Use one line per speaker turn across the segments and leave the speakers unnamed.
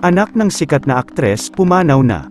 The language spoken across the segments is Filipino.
anak ng sikat na aktres, pumanaw na.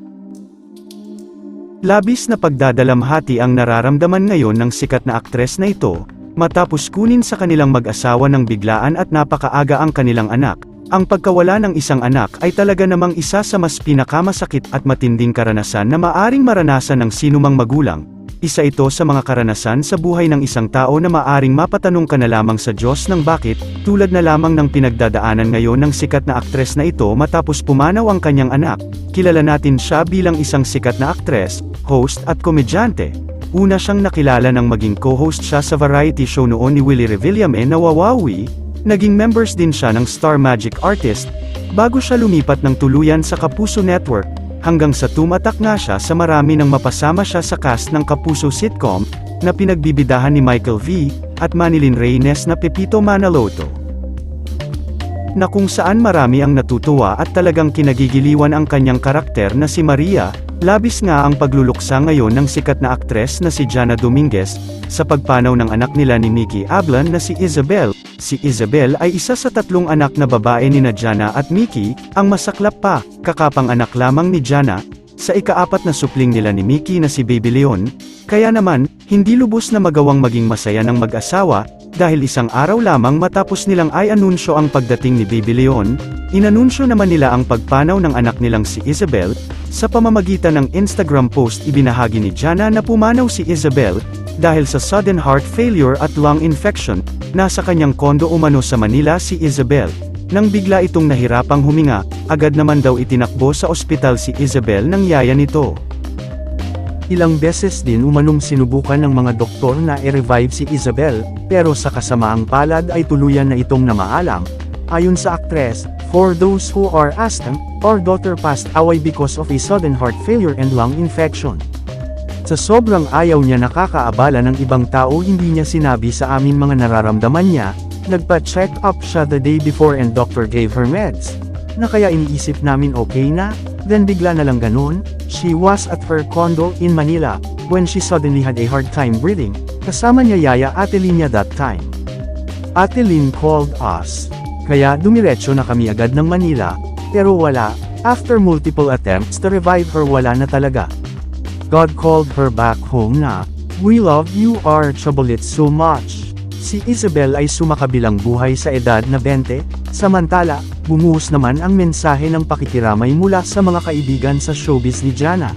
Labis na pagdadalamhati ang nararamdaman ngayon ng sikat na aktres na ito, matapos kunin sa kanilang mag-asawa ng biglaan at napakaaga ang kanilang anak. Ang pagkawala ng isang anak ay talaga namang isa sa mas pinakamasakit at matinding karanasan na maaring maranasan ng sinumang magulang. Isa ito sa mga karanasan sa buhay ng isang tao na maaring mapatanong ka na lamang sa Diyos ng bakit, tulad na lamang ng pinagdadaanan ngayon ng sikat na aktres na ito matapos pumanaw ang kanyang anak. Kilala natin siya bilang isang sikat na aktres, host at komedyante. Una siyang nakilala nang maging co-host siya sa variety show noon ni Willie Revillame na Wawawi, naging members din siya ng Star Magic Artist, bago siya lumipat ng tuluyan sa Kapuso Network, hanggang sa tumatak nga siya sa marami nang mapasama siya sa cast ng Kapuso sitcom, na pinagbibidahan ni Michael V. at Manilyn Reynes na Pepito Manaloto. Na kung saan marami ang natutuwa at talagang kinagigiliwan ang kanyang karakter na si Maria, labis nga ang pagluluksa ngayon ng sikat na aktres na si Jana Dominguez, sa pagpanaw ng anak nila ni Mickey Ablan na si Isabel. Si Isabel ay isa sa tatlong anak na babae ni na Jana at Mickey, ang masaklap pa, kakapang anak lamang ni Jana, sa ikaapat na supling nila ni Mickey na si Baby Leon, kaya naman, hindi lubos na magawang maging masaya ng mag-asawa, dahil isang araw lamang matapos nilang ay anunsyo ang pagdating ni Baby Leon, inanunsyo naman nila ang pagpanaw ng anak nilang si Isabel, sa pamamagitan ng Instagram post ibinahagi ni Jana na pumanaw si Isabel, dahil sa sudden heart failure at lung infection, nasa kanyang kondo umano sa Manila si Isabel. Nang bigla itong nahirapang huminga, agad naman daw itinakbo sa ospital si Isabel ng yaya nito. Ilang beses din umanong sinubukan ng mga doktor na i-revive si Isabel, pero sa kasamaang palad ay tuluyan na itong namaalam. Ayon sa aktres, for those who are asthma, our daughter passed away because of a sudden heart failure and lung infection. Sa sobrang ayaw niya nakakaabala ng ibang tao hindi niya sinabi sa amin mga nararamdaman niya, nagpa-check up siya the day before and doctor gave her meds. Na kaya iniisip namin okay na, then bigla na lang ganun, she was at her condo in Manila, when she suddenly had a hard time breathing, kasama niya yaya Ate Linya that time. Ate Lin called us. Kaya dumiretso na kami agad ng Manila, pero wala, after multiple attempts to revive her wala na talaga. God called her back home na, We love you Archibald so much. Si Isabel ay sumakabilang buhay sa edad na 20, samantala, bumuhos naman ang mensahe ng pakikiramay mula sa mga kaibigan sa showbiz ni Jana.